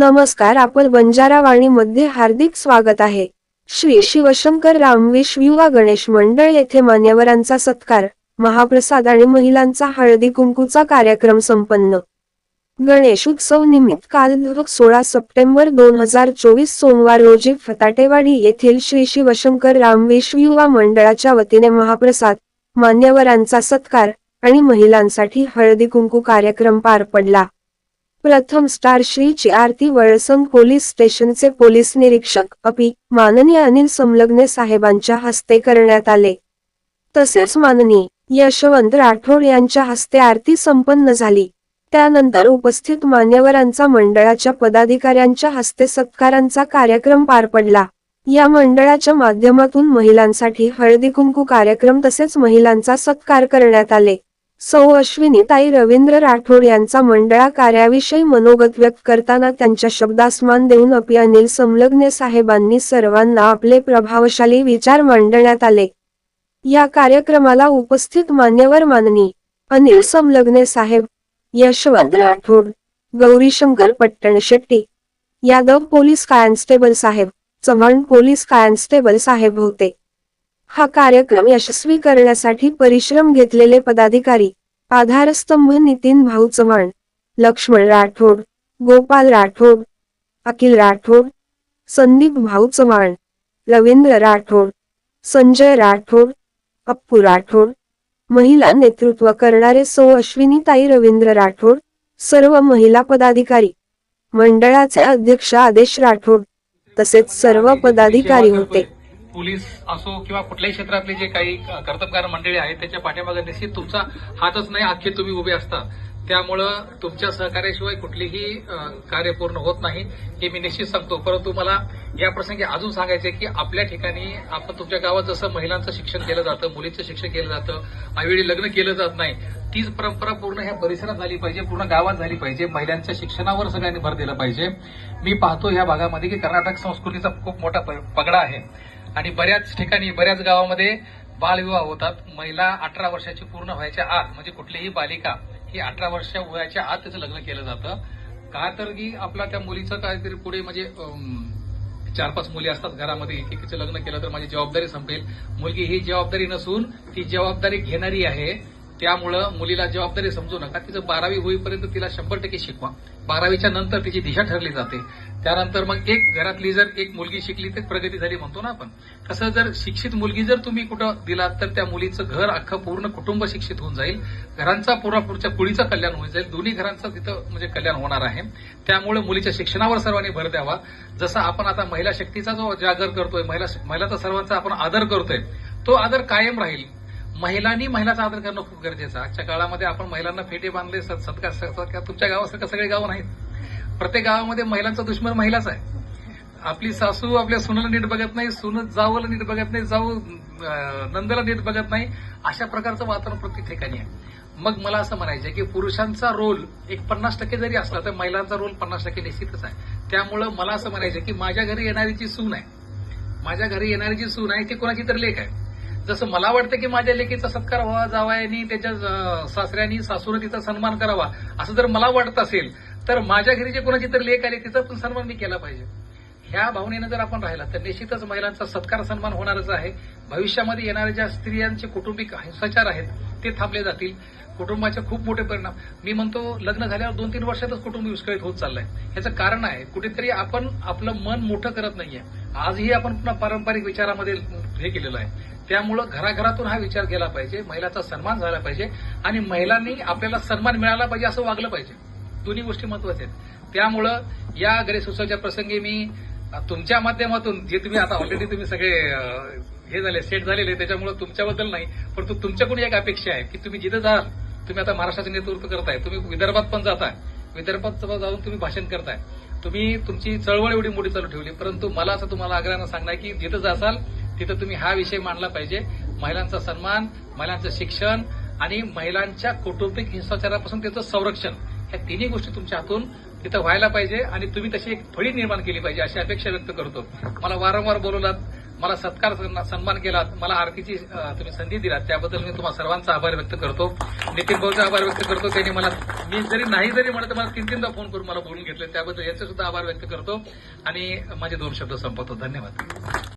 नमस्कार आपण बंजारा वाणीमध्ये हार्दिक स्वागत आहे. श्री शिवशंकर रामवेश युवा गणेश मंडळ येथे मान्यवरांचा सत्कार महाप्रसाद आणि महिलांचा हळदी कुंकूचा कार्यक्रम संपन्न. गणेश उत्सव निमित्त काल सोळा सप्टेंबर दोन हजार चोवीस सोमवार रोजी फताटेवाडी येथील श्री शिवशंकर रामवेश युवा मंडळाच्या वतीने महाप्रसाद मान्यवरांचा सत्कार आणि महिलांसाठी हळदी कुंकू कार्यक्रम पार पडला. प्रथम स्टार श्रीची आरती वळसंग पोलीस स्टेशनचे पोलीस निरीक्षक अपी माननीय अनिल संलग्ने साहेबांच्या हस्ते करण्यात आले. तसेच माननीय यशवंत राठोड यांच्या हस्ते आरती संपन्न झाली. त्यानंतर उपस्थित मान्यवरांचा मंडळाच्या पदाधिकाऱ्यांच्या हस्ते सत्कारांचा कार्यक्रम पार पडला. या मंडळाच्या माध्यमातून महिलांसाठी हळदी कुंकू कार्यक्रम तसेच महिलांचा सत्कार करण्यात आले. सौ अश्विनीताई रवींद्र राठोड यांचा मंडळा कार्याविषयी मनोगत व्यक्त करताना त्यांच्या शब्दासमान देऊन अपि अनिल संलग्न साहेबांनी सर्वांना आपले प्रभावशाली विचार मांडण्यात आले. या कार्यक्रमाला उपस्थित मान्यवर माननी अनिल संलग्न साहेब यशवंत राठोड गौरीशंकर पट्टण शेट्टी यादव पोलीस कॉन्स्टेबल साहेब चव्हाण पोलीस कॉन्स्टेबल साहेब होते. हा कार्यक्रम यशस्वी करण्यासाठी परिश्रम घेतलेले पदाधिकारी आधारस्तंभ नितीन भाऊ चव्हाण लक्ष्मण राठोड गोपाल राठोड अखिल राठोड संदीप भाऊ चव्हाण रवींद्र राठोड संजय राठोड अप्पू राठोड महिला नेतृत्व करणारे सौ अश्विनीताई रवींद्र राठोड सर्व महिला पदाधिकारी मंडळाचे अध्यक्ष आदेश राठोड तसेच सर्व पदाधिकारी होते. पोलीस असो किंवा कुठल्याही क्षेत्रातले जे काही कर्तबगार मंडळी आहेत त्याच्या पाठीमागे निश्चित तुमचा हातच नाही अख्खे तुम्ही उभे असता. त्यामुळं तुमच्या सहकार्याशिवाय कुठलीही कार्य पूर्ण होत नाही हे मी निश्चित सांगतो. परंतु मला या प्रसंगी अजून सांगायचे की आपल्या ठिकाणी आपण तुमच्या गावात जसं महिलांचं शिक्षण केलं जातं मुलींचं शिक्षण केलं जातं आईवेळी लग्न केलं जात नाही तीच परंपरा पूर्ण ह्या परिसरात झाली पाहिजे पूर्ण गावात झाली पाहिजे. महिलांच्या शिक्षणावर सगळ्यांनी भर दिला पाहिजे. मी पाहतो ह्या भागामध्ये की कर्नाटक संस्कृतीचा खूप मोठा प- पगडा आहे. आणि बऱ्याच ठिकाणी बऱ्याच गावामध्ये बालविवाह होतात. महिला अठरा वर्षाची पूर्ण व्हायच्या आत म्हणजे कुठलीही बालिका ही अठरा वर्ष वयाच्या आत त्याचं लग्न केलं जातं. का तर की आपला त्या मुलीचं काहीतरी पुढे म्हणजे चार पाच मुली असतात घरामध्ये एकीचं लग्न केलं तर माझी जबाबदारी संपेल. मुलगी ही जबाबदारी नसून ती जबाबदारी घेणारी आहे. त्यामुळं मुलीला जबाबदारी समजू नका. तिचं बारावी होईपर्यंत तिला शंभर टक्के शिकवा. बारावीच्या नंतर तिची दिशा ठरली जाते. त्यानंतर मग एक घरातली जर एक मुलगी शिकली तर प्रगती झाली म्हणतो ना आपण. तसं जर शिक्षित मुलगी जर तुम्ही कुठं दिलात तर त्या मुलीचं घर अख्खं पूर्ण कुटुंब शिक्षित होऊन जाईल. घरांचा पुरापुरच्या कुळीचं कल्याण होऊन जाईल. दोन्ही घरांचं तिथं म्हणजे कल्याण होणार आहे. त्यामुळे मुलीच्या शिक्षणावर सर्वांनी भर द्यावा. जसं आपण आता महिला शक्तीचा जो जागर करतोय महिला महिलाचा सर्वांचा आपण आदर करतोय तो आदर कायम राहील. महिलांनी महिलाचा आदर करणं खूप गरजेचं आहे. आजच्या काळामध्ये आपण महिलांना फेटे बांधले सत- सत्कार सत्कार तुमच्या गावासारखं सगळे गाव नाहीत. प्रत्येक गावामध्ये महिलांचा दुश्मन महिलाच आहे. आपली सासू आपल्या सुनाला नीट बघत नाही सुन जावला नीट बघत नाही जाऊ नंदला नीट बघत नाही. अशा प्रकारचं वातावरण प्रत्येक ठिकाणी आहे. मग मला असं म्हणायचं आहे की पुरुषांचा रोल एक पन्नास टक्के जरी असला तर महिलांचा रोल पन्नास टक्के निश्चितच आहे. त्यामुळं मला असं म्हणायचं की माझ्या घरी येणारी जी सून आहे माझ्या घरी येणारी जी सून आहे ती कोणाची तर लेख आहे. जसं मला वाटतं की माझ्या लेकीचा सत्कार व्हावा जावा जावायनी त्याच्या सासऱ्यानी सासऱ्यांनी सासून तिचा सन्मान करावा असं जर मला वाटत असेल तर माझ्या घरी जे कोणाची तर लेख आली तिचा पण सन्मान मी केला पाहिजे. ह्या भावनेनं जर आपण राहिला तर निश्चितच महिलांचा सत्कार सन्मान होणारच आहे. भविष्यामध्ये येणाऱ्या ज्या स्त्रियांचे कुटुंबिक हिंसाचार आहेत ते थांबले जातील. कुटुंबाचे खूप मोठे परिणाम. मी म्हणतो लग्न झाल्यावर दोन तीन वर्षातच कुटुंब विस्कळीत होत चाललंय. ह्याचं कारण आहे कुठेतरी आपण आपलं मन मोठं करत नाहीये. आजही आपण पुन्हा पारंपरिक विचारामध्ये हे केलेलं आहे. त्यामुळं घराघरातून हा विचार केला पाहिजे महिलाचा सन्मान झाला पाहिजे आणि महिलांनी आपल्याला सन्मान मिळाला पाहिजे असं वागलं पाहिजे. दोन्ही गोष्टी महत्त्वाच्या आहेत. त्यामुळं या गणेशोत्सवाच्या प्रसंगी मी तुमच्या माध्यमातून जे तुम्ही आता ऑलरेडी तुम्ही सगळे हे झाले सेट झालेले त्याच्यामुळे तुमच्याबद्दल नाही परंतु तुमच्याकडून एक अपेक्षा आहे की तुम्ही जिथे जाल तुम्ही आता महाराष्ट्राचं नेतृत्व करताय तुम्ही विदर्भात पण जाताय विदर्भात जाऊन तुम्ही भाषण करताय. तुम्ही तुमची चळवळ एवढी मोठी चालू ठेवली परंतु मला असं तुम्हाला आग्रहानं सांगणार की जिथं जासाल तिथं तुम्ही हा विषय मांडला पाहिजे. महिलांचा सन्मान महिलांचं शिक्षण आणि महिलांच्या कौटुंबिक हिंसाचारापासून त्याचं संरक्षण. ह्या तिन्ही गोष्टी तुमच्या हातून तिथं व्हायला पाहिजे आणि तुम्ही तशी एक फळी निर्माण केली पाहिजे अशी अपेक्षा व्यक्त करतो. मला वारंवार बोलवलात मला सत्कार सन्मान केलात मला आरतीची तुम्ही संधी दिलात त्याबद्दल मी तुम्हाला सर्वांचा आभार व्यक्त करतो. नितीन भाऊचा आभार व्यक्त करतो त्यांनी मला मी जरी नाही जरी म्हणत मला तीन तीनदा फोन करून मला बोलून घेतले त्याबद्दल याचे सुद्धा आभार व्यक्त करतो. आणि माझे दोन शब्द संपवतो. धन्यवाद.